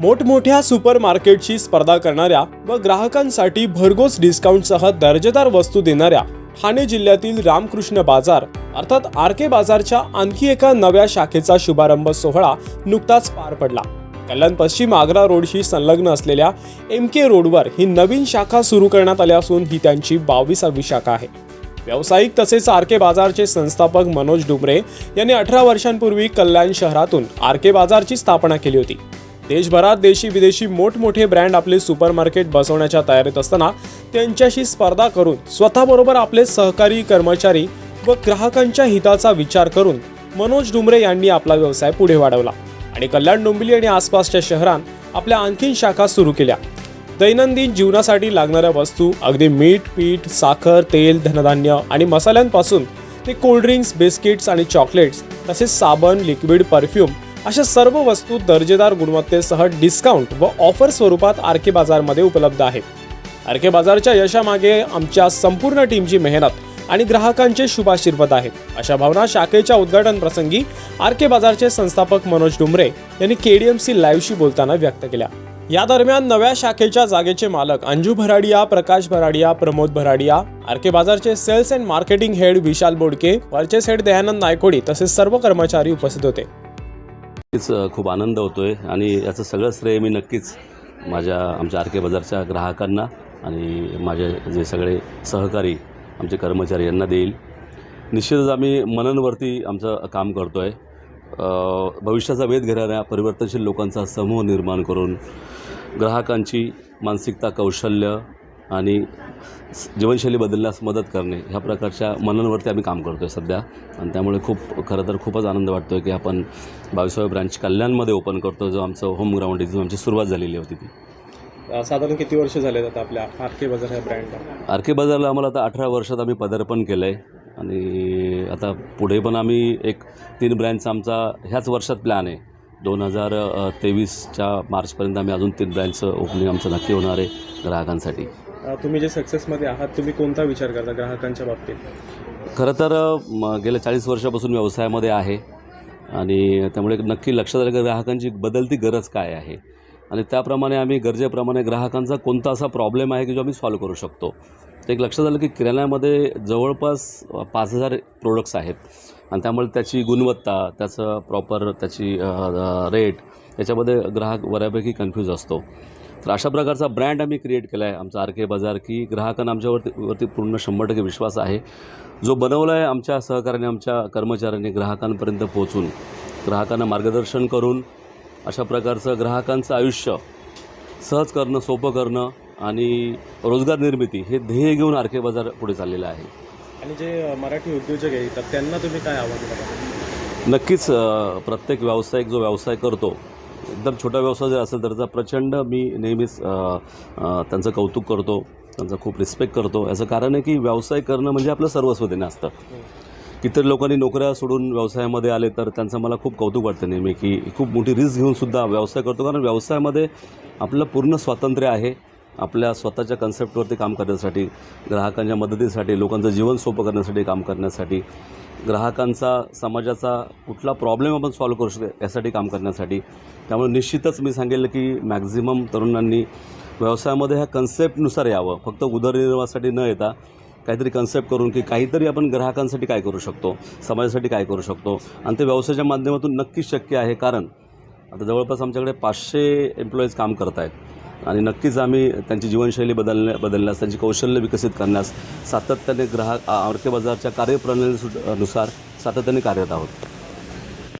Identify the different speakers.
Speaker 1: मोठमोठ्या सुपर मार्केटची स्पर्धा करणाऱ्या व ग्राहकांसाठी भरघोस डिस्काउंटसह दर्जेदार वस्तू देणाऱ्या ठाणे जिल्ह्यातील रामकृष्ण बाजार अर्थात आर के बाजारच्या आणखी एका नव्या शाखेचा शुभारंभ सोहळा नुकताच पार पडला. कल्याण पश्चिम आग्रा रोडशी संलग्न असलेल्या एम के रोडवर ही नवीन शाखा सुरू करण्यात आली असून ही त्यांची बावीसावी शाखा आहे. व्यावसायिक तसेच आर के बाजारचे संस्थापक मनोज डुमरे यांनी अठरा वर्षांपूर्वी कल्याण शहरातून आर के बाजारची स्थापना केली होती. देशभरात देशी विदेशी मोठमोठे ब्रँड आपले सुपर मार्केट बसवण्याच्या तयारीत असताना त्यांच्याशी स्पर्धा करून स्वतःबरोबर आपले सहकारी कर्मचारी व ग्राहकांच्या हिताचा विचार करून मनोज डुमरे यांनी आपला व्यवसाय पुढे वाढवला आणि कल्याण डोंबिवली आणि आसपासच्या शहरात आपल्या आणखीन शाखा सुरू केल्या. दैनंदिन जीवनासाठी लागणाऱ्या वस्तू अगदी मीठ पीठ साखर तेल धनधान्य आणि मसाल्यांपासून ते कोल्ड्रिंक्स बिस्किट्स आणि चॉकलेट्स तसेच साबण लिक्विड परफ्यूम अशा सर्व वस्तू दर्जेदार गुणवत्तेसह डिस्काउंट व ऑफर स्वरूपात आरके बाजारमध्ये उपलब्ध आहेत. आरके बाजारच्या यशामागे आमच्या संपूर्ण टीमची मेहनत आणि ग्राहकांचे शुभाशीर्वाद आहेत. अशा भावना शाखेच्या उद्घाटन प्रसंगी आरके बाजारचे संस्थापक मनोज डुमरे यांनी केडीएमसी लाईव्हशी बोलताना व्यक्त केल्या. या दरम्यान नव्या शाखेच्या जागेचे मालक Anju Bharadia Prakash Bharadia Pramod Bharadia RK बाजारचे sales and marketing head Vishal Bodke purchase head Dayanand Naikodi तसेच सर्व कर्मचारी उपस्थित होते.
Speaker 2: नक्कीच खूप आनंद होतो आहे आणि याचं सगळं श्रेय मी नक्कीच माझ्या आमच्या आर के बाजारच्या ग्राहकांना आणि माझे जे सगळे सहकारी आमचे कर्मचारी यांना देईल. निश्चितच आम्ही मननवरती आमचं काम करतो आहे भविष्याचा वेध घेणाऱ्या परिवर्तनशील लोकांचा समूह निर्माण करून ग्राहकांची मानसिकता कौशल्य आणि जीवनशैली बदलण्यास मदत करणे ह्या प्रकारच्या मननवरती आम्ही काम करतो आहे सध्या. आणि त्यामुळे खूप खरं तर खूपच आनंद वाटतो आहे की आपण बावीसाव्या ब्रांच कल्याणमध्ये ओपन करतो जो आमचं होम ग्राउंड आहे जो आमची सुरुवात झालेली होती ती.
Speaker 1: साधारण किती वर्ष झाले आता आपल्या आर के बाजार ह्या ब्रँडला
Speaker 2: आर के बाजारला आम्हाला आता अठरा वर्षात आम्ही पदार्पण केलं आहे आणि आता पुढे पण आम्ही एक तीन ब्रँचचा आमचा ह्याच वर्षात प्लॅन आहे. दोन हजार तेवीसच्या मार्चपर्यंत आम्ही अजून तीन ब्रँचचं ओपनिंग आमचं नक्की होणार आहे ग्राहकांसाठी.
Speaker 1: तुम्ही जे सक्सेसमध्ये आहात तुम्ही कोणता विचार करता ग्राहकांच्या बाबतीत?
Speaker 2: खरं तर गेल्या चाळीस वर्षापासून व्यवसायामध्ये आहे आणि त्यामुळे नक्की लक्षात आलं की ग्राहकांची बदलती गरज काय आहे. आणि त्याप्रमाणे आम्ही गरजेप्रमाणे ग्राहकांचा कोणता असा प्रॉब्लेम आहे की जो आम्ही सॉल्व करू शकतो. तर एक लक्षात आलं की किराण्यामध्ये जवळपास पाच हजार प्रोडक्ट्स आहेत. आणि त्यामुळे त्याची गुणवत्ता त्याचं प्रॉपर त्याची रेट याच्यामध्ये ग्राहक बऱ्यापैकी कन्फ्यूज असतो. तर अशा प्रकारचा ब्रँड आम्ही क्रिएट केला आहे आमचा आर के बाजार की ग्राहकांना आमच्यावरती वरती पूर्ण शंभर टक्के विश्वास आहे. जो बनवला आहे आमच्या सहकार्याने आमच्या कर्मचाऱ्यांनी ग्राहकांपर्यंत पोहोचून ग्राहकांना मार्गदर्शन करून अशा प्रकारचं ग्राहकांचं आयुष्य सहज करणं सोपं करणं आणि रोजगार निर्मिती हे ध्येय घेऊन आर के बाजार पुढे चाललेलं आहे.
Speaker 1: आणि जे मराठी उद्योजक आहेत तर त्यांना तुम्ही काय आव्हान करा
Speaker 2: नक्कीच प्रत्येक व्यावसायिक जो व्यवसाय करतो एकदम छोटा व्यवसाय जर असेल तर त्याचा प्रचंड मी नेहमीच त्यांचं कौतुक करतो त्यांचं खूप रिस्पेक्ट करतो. याचं कारण आहे की व्यवसाय करणं म्हणजे आपलं सर्वस्व देणं असतं. कितीतरी लोकांनी नोकऱ्या सोडून व्यवसायामध्ये आले तर त्यांचं मला खूप कौतुक वाटतं नेहमी की खूप मोठी रिस्क घेऊनसुद्धा व्यवसाय करतो. कारण व्यवसायामध्ये आपलं पूर्ण स्वातंत्र्य आहे. आपल्या स्वतःच्या कन्सेप्टवरती काम करण्यासाठी ग्राहकांच्या मदतीसाठी लोकांचं जीवन सोपं करण्यासाठी काम करण्यासाठी ग्राहकांचा समाजाचा कुठला प्रॉब्लेम आपण सॉल्व्ह करू शकतो यासाठी काम करण्यासाठी. त्यामुळे निश्चितच मी सांगेल की मॅक्झिमम तरुणांनी व्यवसायामध्ये ह्या कन्सेप्टनुसार यावं. फक्त उदरनिर्वाहासाठी न येता काहीतरी कन्सेप्ट करून की काहीतरी आपण ग्राहकांसाठी काय करू शकतो समाजासाठी काय करू शकतो. आणि ते व्यवसायाच्या माध्यमातून नक्कीच शक्य आहे. कारण आता जवळपास आमच्याकडे पाचशे एम्प्लॉईज काम करत आहेत आणि नक्कीच आम्ही त्यांची जीवनशैली बदलण्या बदलण्यास त्यांची कौशल्य विकसित करण्यास सातत्याने ग्राहक आर बाजारच्या कार्यप्रणालीनुसार सातत्याने कार्यरत आहोत.